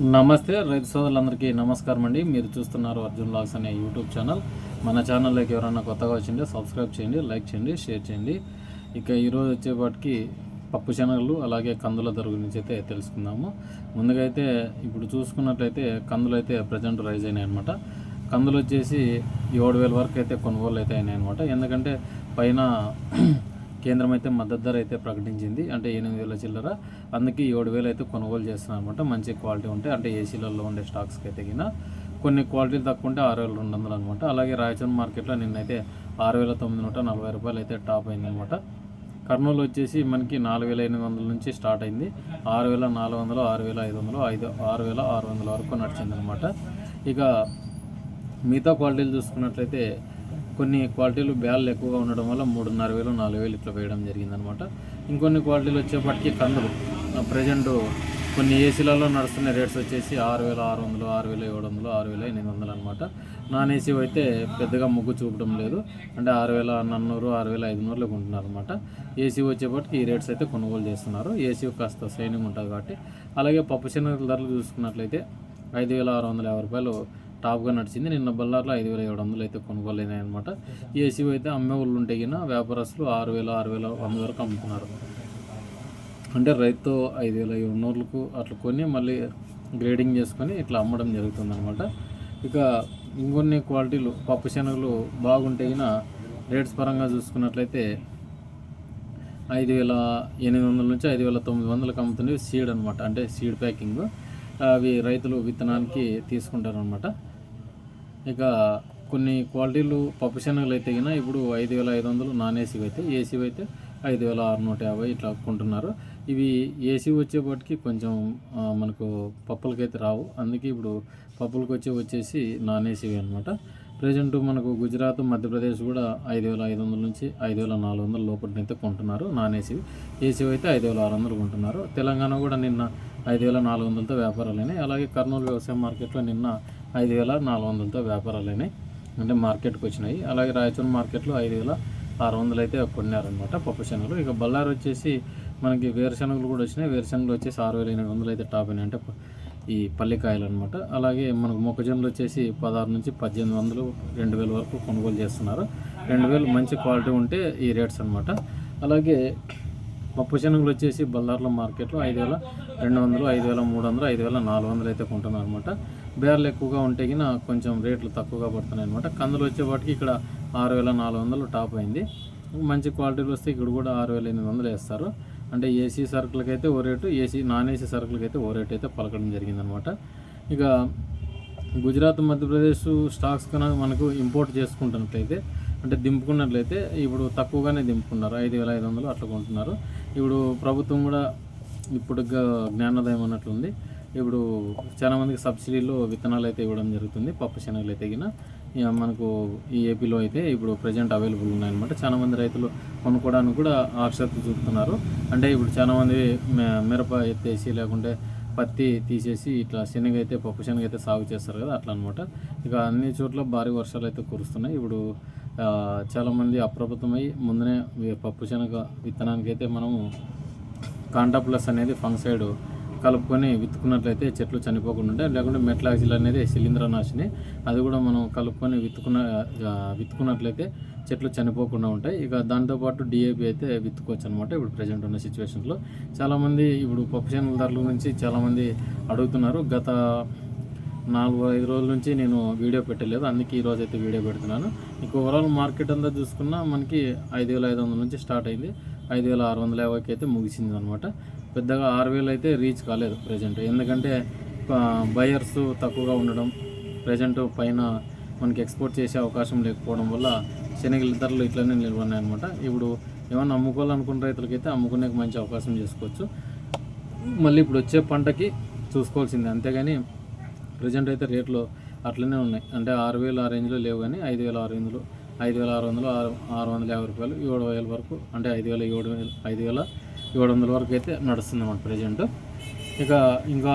నమస్తే రైతు సోదరులందరికీ నమస్కారం అండి. మీరు చూస్తున్నారు అర్జున్ లాగ్స్ అనే యూట్యూబ్ ఛానల్. మన ఛానల్లోకి ఎవరైనా కొత్తగా వచ్చింటే సబ్స్క్రైబ్ చేయండి లైక్ చేయండి షేర్ చేయండి. ఇక ఈరోజు వచ్చేపాటికి పప్పు శనగలు అలాగే కందుల ధర గురించి అయితే తెలుసుకుందాము. ముందుగా అయితే ఇప్పుడు చూసుకున్నట్లయితే కందులు అయితే ప్రజెంట్ రైజ్ అయినాయి అనమాట కందులు వచ్చేసి ఏడు వేల వరకు అయితే కొనుగోలు అయితే అయినాయి అనమాట ఎందుకంటే పైన కేంద్రం అయితే మద్దతు ధర అయితే ప్రకటించింది. అంటే ఎనిమిది వేల చిల్లర. అందుకే ఏడు వేలు అయితే కొనుగోలు చేస్తున్నారు అనమాట మంచి క్వాలిటీ ఉంటాయి అంటే ఏసీలలో ఉండే స్టాక్స్కి అయితే గిన కొన్ని క్వాలిటీలు తక్కువ ఉంటే ఆరు వేల రెండు వందలు అనమాట అలాగే రాయచూర్ మార్కెట్లో నిన్నైతే ఆరు వేల తొమ్మిది నూట నలభై రూపాయలు అయితే టాప్ అయింది అనమాట కర్నూలు వచ్చేసి మనకి నాలుగు వేల ఎనిమిది వందల నుంచి స్టార్ట్ అయింది. ఆరు వేల నాలుగు వందలు ఆరు వేల ఐదు వందలు ఐదు ఆరు వేల ఆరు వందల వరకు నడిచింది అనమాట ఇక మిగతా క్వాలిటీలు చూసుకున్నట్లయితే కొన్ని క్వాలిటీలు బ్యాళ్ళు ఎక్కువగా ఉండడం వల్ల మూడున్నర వేలు నాలుగు వేలు ఇట్లా వేయడం జరిగిందనమాట ఇంకొన్ని క్వాలిటీలు వచ్చేప్పటికి కందులు. ప్రజెంట్ కొన్ని ఏసీలలో నడుస్తున్న రేట్స్ వచ్చేసి ఆరు వేల ఆరు వందలు ఆరు వేల ఏడు వందలు ఆరు వేల ఎనిమిది వందలు అనమాట నాన్ ఏసీ అయితే పెద్దగా మొగ్గు చూపడం లేదు. అంటే ఆరు వేల నన్నూరు ఆరు వేల ఐదు నూరులో కొంటున్నారు అనమాట ఏసీ వచ్చేప్పటికి ఈ రేట్స్ అయితే కొనుగోలు చేస్తున్నారు. ఏసీ కాస్త సైనింగ్ ఉంటుంది కాబట్టి. అలాగే పప్పు శనగల ధరలు చూసుకున్నట్లయితే ఐదు వేల ఆరు వందల యాభై రూపాయలు టాప్గా నడిచింది. నిన్న బల్లార్లో ఐదు వేల ఏడు వందలు అయితే కొనుగోలు అనమాట ఏసీ అయితే అమ్మే వాళ్ళు ఉంటే గిన వ్యాపారస్తులు ఆరు వేల ఆరు వేల వంద వరకు అమ్ముతున్నారు. అంటే రైతు ఐదు వేల ఏడు వందలకు అట్లా కొని మళ్ళీ గ్రేడింగ్ చేసుకొని ఇట్లా అమ్మడం జరుగుతుంది అనమాట ఇక ఇంకొన్ని క్వాలిటీలు పప్పు శనగలు బాగుంటే రేట్స్ పరంగా చూసుకున్నట్లయితే ఐదు వేల ఎనిమిది వందల నుంచి ఐదు వేల తొమ్మిది వందలకు అమ్ముతుండే సీడ్ అనమాట అంటే సీడ్ ప్యాకింగ్. అవి రైతులు విత్తనానికి తీసుకుంటారనమాట ఇక కొన్ని క్వాలిటీలు పప్పు శనగలు అయితే గిన ఇప్పుడు ఐదు వేల ఐదు వందలు నాన్ ఏసీవి అయితే ఏసీవి అయితే ఐదు వేల ఆరు నూట యాభై ఇట్లా కొంటున్నారు. ఇవి ఏసీ వచ్చేపాటికి కొంచెం మనకు పప్పులకైతే రావు. అందుకే ఇప్పుడు పప్పులకు వచ్చి వచ్చేసి నాన్ ఏసీవి అనమాట ప్రజెంట్ మనకు గుజరాత్ మధ్యప్రదేశ్ కూడా ఐదు వేల ఐదు వందల నుంచి ఐదు వేల నాలుగు వందల లోపలనైతే కొంటున్నారు నాన్ ఏసీవి ఏసీవి అయితే ఐదు వేల ఆరు వందలు కొంటున్నారు. తెలంగాణ కూడా నిన్న ఐదు వేల నాలుగు వందలతో వ్యాపారాలు అయినాయి. అలాగే కర్నూలు వ్యవసాయ మార్కెట్లో నిన్న ఐదు వేల నాలుగు వందలతో వ్యాపారాలు అయినాయి. అంటే మార్కెట్కి వచ్చినాయి. అలాగే రాయచూర్ మార్కెట్లో ఐదు వేల ఆరు వందలు అయితే కొన్నారనమాట పప్పు శనగలు. ఇక బళ్ళారు వచ్చేసి మనకి వేరుశనగలు కూడా వచ్చినాయి. వేరుశనగలు వచ్చేసి ఆరు వేల ఎనిమిది వందలు అయితే టాప్ అయినాయి. అంటే ఈ పల్లికాయలు అనమాట అలాగే మనకు మొక్కజొన్నలు వచ్చేసి పదహారు నుంచి పద్దెనిమిది వందలు రెండు వేల వరకు కొనుగోలు చేస్తున్నారు. రెండు వేలు మంచి క్వాలిటీ ఉంటే ఈ రేట్స్ అనమాట అలాగే పప్పు శనగలు వచ్చేసి బల్లార్ల మార్కెట్లో ఐదు వేల రెండు వందలు ఐదు వేల మూడు వందలు ఐదు వేల నాలుగు వందలు అయితే కొంటున్నారు అనమాట బేర్లు ఎక్కువగా ఉంటే కింద కొంచెం రేట్లు తక్కువగా పడుతున్నాయి అనమాట కందులు వచ్చేపాటికి ఇక్కడ ఆరు వేల నాలుగు వందలు టాప్ అయింది. మంచి క్వాలిటీలు వస్తే ఇక్కడ కూడా ఆరు వేల ఎనిమిది వందలు వేస్తారు. అంటే ఏసీ సరుకులకైతే ఓ రేటు ఏసీ నాన్ ఏసీ సరుకులకైతే ఓ రేటు అయితే పలకడం జరిగిందనమాట ఇక గుజరాత్ మధ్యప్రదేశ్ స్టాక్స్ కన్నా మనకు ఇంపోర్ట్ చేసుకుంటున్నట్లయితే అంటే దింపుకున్నట్లయితే ఇప్పుడు తక్కువగానే దింపుకున్నారు. ఐదు వేల ఐదు వందలు అట్లా కొంటున్నారు. ఇప్పుడు ప్రభుత్వం కూడా ఇప్పుడు జ్ఞానోదయం అన్నట్లుంది. ఇప్పుడు చాలా మందికి సబ్సిడీలో విత్తనాలు అయితే ఇవ్వడం జరుగుతుంది పప్పు శనగలు అయితే గిన. మనకు ఈ ఏపీలో అయితే ఇప్పుడు ప్రజెంట్ అవైలబుల్ ఉన్నాయన్నమాట. చాలా మంది రైతులు కొనుక్కోవడానికి కూడా ఆసక్తి చూపుతున్నారు. అంటే ఇప్పుడు చాలా మంది మిరప ఎత్తేసి లేకుంటే పత్తి తీసేసి ఇట్లా శనగ అయితే పప్పు శనగ అయితే సాగు చేస్తారు కదా అట్లా అనమాట ఇక అన్ని చోట్ల భారీ వర్షాలు అయితే కురుస్తున్నాయి. ఇప్పుడు చాలామంది అప్రమత్తమై ముందునే పప్పు శనగ విత్తనానికి అయితే మనము కాంటా ప్లస్ అనేది ఫంగసైడ్ కలుపుకొని విత్తుకున్నట్లయితే చెట్లు చనిపోకుండా ఉంటాయి. లేకుంటే మెట్లాక్సిల్ అనేది శిలీంద్రనాశిని. అది కూడా మనం కలుపుకొని విత్తుకున్న విత్తుకున్నట్లయితే చెట్లు చనిపోకుండా ఉంటాయి. ఇక దాంతోపాటు డిఏపి అయితే విత్తుకోవచ్చు అనమాట ఇప్పుడు ప్రజెంట్ ఉన్న సిచ్యువేషన్లో చాలామంది ఇప్పుడు పప్పు చేనుల ధరల గురించి చాలామంది అడుగుతున్నారు. గత నాలుగు ఐదు రోజుల నుంచి నేను వీడియో పెట్టలేదు. అందుకే ఈరోజు అయితే వీడియో పెడుతున్నాను. ఇక ఓవరాల్ మార్కెట్ అంతా చూసుకున్నా మనకి ఐదు వేల ఐదు వందల నుంచి స్టార్ట్ అయింది. ఐదు వేల ఆరు వందల యాభైకి అయితే ముగిసింది అనమాట పెద్దగా ఆరు వేలు అయితే రీచ్ కాలేదు ప్రజెంట్ ఎందుకంటే బయర్స్ తక్కువగా ఉండడం ప్రజెంట్ పైన మనకి ఎక్స్పోర్ట్ చేసే అవకాశం లేకపోవడం వల్ల శనగల ధరలు ఇట్లనే నిల్వన్నాయి అనమాట ఇప్పుడు ఏమన్నా అమ్ముకోవాలనుకున్న రైతులకైతే అమ్ముకునే మంచి అవకాశం చేసుకోవచ్చు. మళ్ళీ ఇప్పుడు వచ్చే పంటకి చూసుకోవాల్సిందే. అంతేగాని ప్రజెంట్ అయితే రేట్లు అట్లనే ఉన్నాయి. అంటే ఆరు వేలు ఆ రేంజ్లో లేవు కానీ ఐదు వేల ఆరు వందలు ఐదు వేల ఆరు వందలు ఆరు ఆరు వందల యాభై రూపాయలు ఏడు వేల వరకు అంటే ఐదు వేల ఏడు వేలు ఐదు వేల ఏడు వందల వరకు అయితే నడుస్తుంది అన్నమాట ప్రజెంట్ ఇక ఇంకా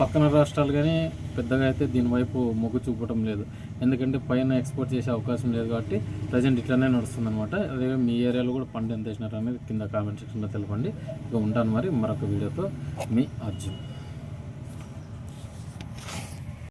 పక్కన రాష్ట్రాలు కానీ పెద్దగా అయితే దీనివైపు మొగ్గు చూపడం లేదు. ఎందుకంటే పైన ఎక్స్పోర్ట్ చేసే అవకాశం లేదు కాబట్టి ప్రజెంట్ ఇట్లానే నడుస్తుంది అనమాట అదే మీ ఏరియాలో కూడా పంట ఎంత వేసినారు అనేది కింద కామెంట్ సెక్షన్లో తెలపండి. ఇక ఉంటాను మరి మరొక వీడియోతో మీ అర్జున్.